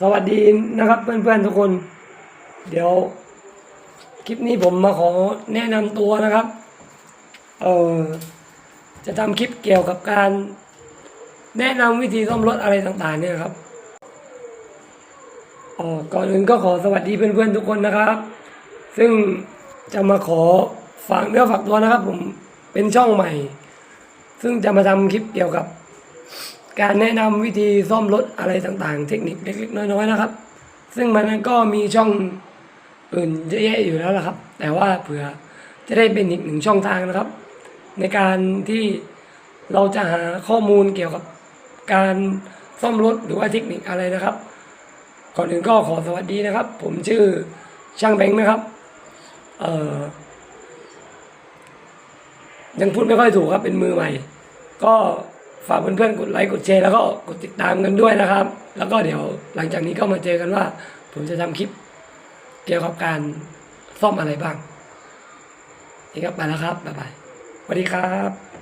สวัสดีนะครับเพื่อนๆทุกคน เดี๋ยว คลิปนี้ผมมาขอแนะนำตัวนะครับเออจะทำคลิปเกี่ยวกับการ แนะนำวิธีซ่อมรถอะไรต่างๆ เนี่ยครับอ๋อก่อนอื่นก็ขอสวัสดีเพื่อนๆทุกคนนะครับ ซึ่งจะมาขอฝากเนื้อฝากตัวนะครับ ผมเป็นช่องใหม่ ซึ่งจะมาทำคลิปเกี่ยวกับ การแนะนำวิธีซ่อมรถอะไรต่างๆ เทคนิคเล็กๆน้อยๆนะครับ ซึ่งมันก็มีช่องอื่นเยอะแยะอยู่แล้วละครับ แต่ว่าเผื่อจะได้เป็นอีกหนึ่งช่องทางนะครับ ในการที่เราจะหาข้อมูลเกี่ยวกับการซ่อมรถหรือว่าเทคนิคอะไรนะครับ ก่อนอื่นก็ขอสวัสดีนะครับ ผมชื่อช่างแบงค์นะครับเอ่อยังพูดไม่ค่อยถูกครับเป็นมือใหม่ ก็ ฝากเพื่อนๆกดไลค์กดแชร์แล้วก็กดติดตามกันด้วยนะครับ แล้วก็เดี๋ยวหลังจากนี้ก็มาเจอกันว่า ผมจะทำคลิปเกี่ยวกับการซ่อมอะไรบ้างนี่ครับไปแล้วครับบ๊ายบายสวัสดีครับ